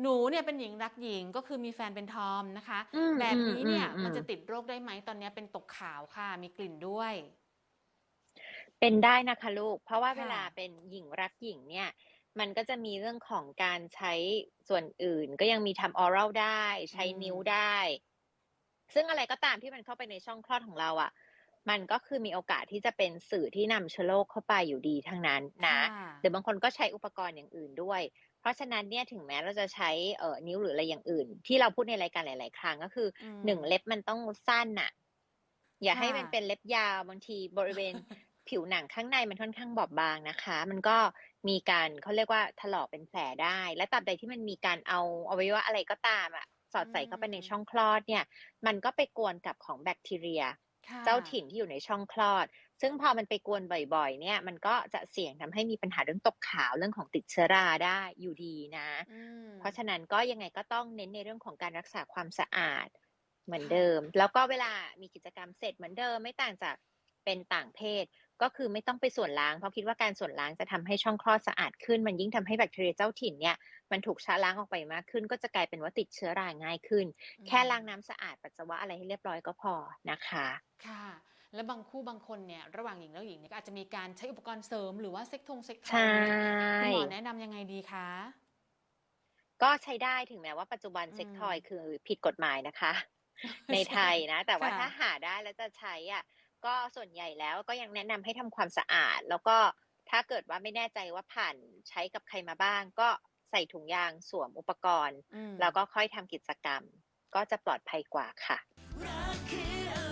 หนูเนี่ยเป็นหญิงรักหญิงก็คือมีแฟนเป็นทอมนะคะอืมแบบนี้เนี่ยอืมอืมมันจะติดโรคได้ไหมตอนนี้เป็นตกขาวค่ะ มีกลิ่นด้วย เป็นได้นะคะลูก เพราะว่าค่ะเวลาเป็นหญิงรักหญิงเนี่ย มันก็จะมีเรื่องของการใช้ส่วนอื่น ก็ยังมีทำออรัลได้ ใช้นิ้วได้ ซึ่งอะไรก็ตามที่มันเข้าไปในช่องคลอดของเราอะ่ะมันก็คือมีโอกาสที่จะเป็นสื่อที่นำเชื้อโรคเข้าไปอยู่ดีทั้งนั้นนะค่ะหรือบางคนก็ใช้อุปกรณ์อย่างอื่นด้วย เพราะฉะนั้นเนี่ยถึงแม้เราจะใช้เอ่อนิ้วหรืออะไรอย่างอื่น ที่เราพูดในรายการหลาย ๆ ครั้งก็คืออมหนึ่งเล็บมันต้องสั้นน่ะอย่าให้ค่ะมันเป็นเล็บยาวบางทีบริเวณผิวหนังข้างในมันค่อนข้างบอบบางนะคะ มันก็มีการเขาเรียกว่าถลอกเป็นแผลได้ และตราบใดที่มันมีการเอาอวัยวะอะไรก็ตามอะสอดใส่เข้าไปในช่องคลอดเนี่ย มันก็ไปกวนกับของแบคทีเรียค่ะเจ้าถิ่นที่อยู่ในช่องคลอด ซึ่งพอมันไปกวนบ่อยๆ เนี่ย มันก็จะเสี่ยงทำให้มีปัญหาเรื่องตกขาวเรื่องของติดเชื้อราได้อยู่ดีนะอืมเพราะฉะนั้นก็ยังไงก็ต้องเน้นในเรื่องของการรักษาความสะอาดเหมือนค่ะเดิม แล้วก็เวลามีกิจกรรมเสร็จเหมือนเดิมไม่ต่างจากเป็นต่างเพศ ก็คือไม่ต้องไปส่วนล้างเพราะคิดว่าการส่วนล้างจะทำให้ช่องคลอดสะอาดขึ้น มันยิ่งทำให้แบคทีเรียเจ้าถิ่นเนี่ยมันถูกชะล้างออกไปมากขึ้น ก็จะกลายเป็นว่าติดเชื้อราง่ายขึ้น แค่ล้างน้ำสะอาดปัสสาวะอะไรให้เรียบร้อยก็พอนะคะ ค่ะ แล้วบางคู่บางคนเนี่ยระหว่างหญิงแล้วหญิงเนี่ยก็อาจจะมีการใช้อุปกรณ์เสริมหรือว่าเซ็กทงเซ็กทอใช่ยเนี่ยคุณหมอแนะนำยังไงดีคะก็ใช้ได้ถึงแม้ว่าปัจจุบันอืมเซ็กทอยคือผิดกฎหมายนะคะ ในไทยนะ แต่ว่าค่ะถ้าหาได้แล้วจะใช้อะก็ส่วนใหญ่แล้วก็ยังแนะนำให้ทำความสะอาด แล้วก็ถ้าเกิดว่าไม่แน่ใจว่าผ่านใช้กับใครมาบ้าง ก็ใส่ถุงยางสวมอุปกรณ์อืมแล้วก็ค่อยทำกิจกรรม ก็จะปลอดภัยกว่าค่ะรักคือ